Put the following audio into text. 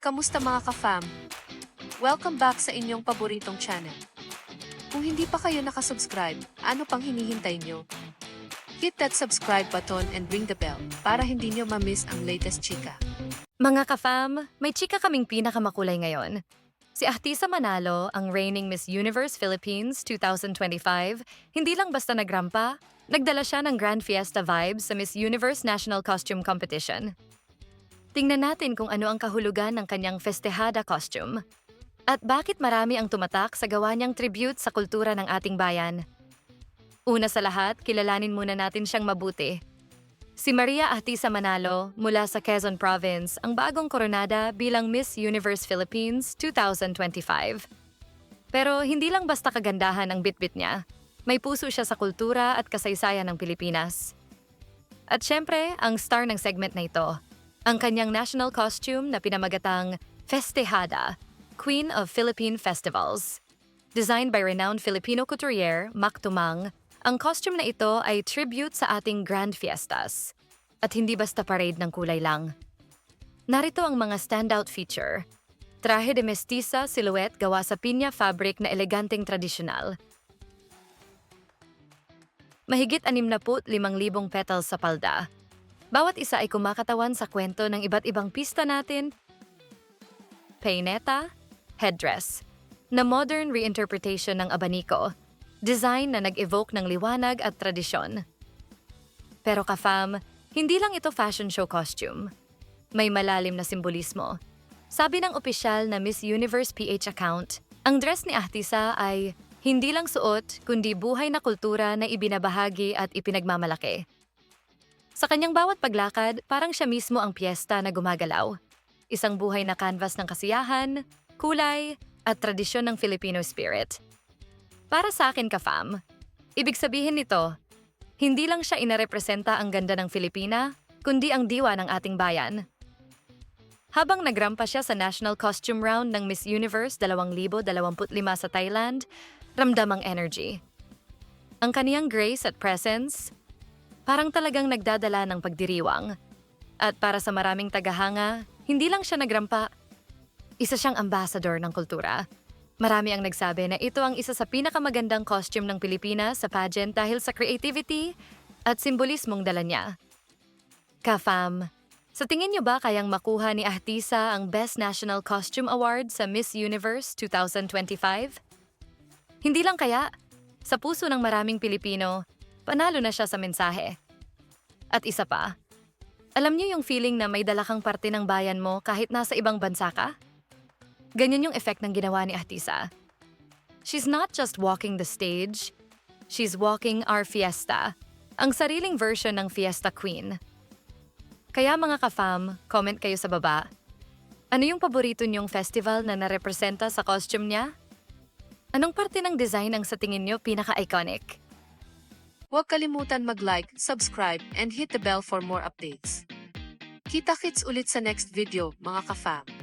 Kamusta mga ka-fam? Welcome back sa inyong paboritong channel. Kung hindi pa kayo nakasubscribe, ano pang hinihintay nyo? Hit that subscribe button and ring the bell para hindi nyo ma-miss ang latest chika. Mga ka-fam, may chika kaming pinakamakulay ngayon. Si Ahtisa Manalo, ang reigning Miss Universe Philippines 2025, hindi lang basta nagrampa, nagdala siya ng Grand Fiesta vibes sa Miss Universe National Costume Competition. Tingnan natin kung ano ang kahulugan ng kanyang festejada costume. At bakit marami ang tumatak sa gawa niyang tribute sa kultura ng ating bayan. Una sa lahat, kilalanin muna natin siyang mabuti. Si Maria Atisa Manalo mula sa Quezon Province ang bagong koronada bilang Miss Universe Philippines 2025. Pero hindi lang basta kagandahan ang bitbit niya. May puso siya sa kultura at kasaysayan ng Pilipinas. At syempre, ang star ng segment na ito, ang kanyang national costume na pinamagatang Festejada, Queen of Philippine Festivals. Designed by renowned Filipino couturier Mac Tumang, ang costume na ito ay tribute sa ating grand fiestas. At hindi basta parade ng kulay lang. Narito ang mga standout feature. Traje de mestiza silhouette gawa sa pinya fabric na eleganteng tradisyonal. Mahigit 65,000 petals sa palda. Bawat isa ay kumakatawan sa kwento ng iba't ibang pista natin. Paineta, headdress, na modern reinterpretation ng abaniko, design na nag-evoke ng liwanag at tradisyon. Pero ka-fam, hindi lang ito fashion show costume. May malalim na simbolismo. Sabi ng opisyal na Miss Universe PH account, ang dress ni Ahtisa ay hindi lang suot, kundi buhay na kultura na ibinabahagi at ipinagmamalaki. Sa kanyang bawat paglakad, parang siya mismo ang piyesta na gumagalaw. Isang buhay na canvas ng kasiyahan, kulay, at tradisyon ng Filipino spirit. Para sa akin, ka-fam, ibig sabihin nito, hindi lang siya inarepresenta ang ganda ng Filipina, kundi ang diwa ng ating bayan. Habang nagrampa siya sa National Costume Round ng Miss Universe 2025 sa Thailand, ramdam ang energy. Ang kaniyang grace at presence, parang talagang nagdadala ng pagdiriwang. At para sa maraming tagahanga, hindi lang siya nagrampa, isa siyang ambassador ng kultura. Marami ang nagsabi na ito ang isa sa pinakamagandang costume ng Pilipinas sa pageant dahil sa creativity at simbolismong dala niya. Ka-fam, sa tingin niyo ba kayang makuha ni Ahtisa ang Best National Costume Award sa Miss Universe 2025? Hindi lang kaya, sa puso ng maraming Pilipino, panalo na siya sa mensahe. At isa pa, alam niyo yung feeling na may dala kang parte ng bayan mo kahit nasa ibang bansa ka? Ganyan yung effect ng ginawa ni Ahtisa. She's not just walking the stage, she's walking our fiesta, ang sariling version ng Fiesta Queen. Kaya mga ka-fam, comment kayo sa baba. Ano yung paborito niyong festival na narepresenta sa costume niya? Anong parte ng design ang sa tingin niyo pinaka-iconic? Huwag kalimutan mag-like, subscribe, and hit the bell for more updates. Kita-kits ulit sa next video, mga ka-fam.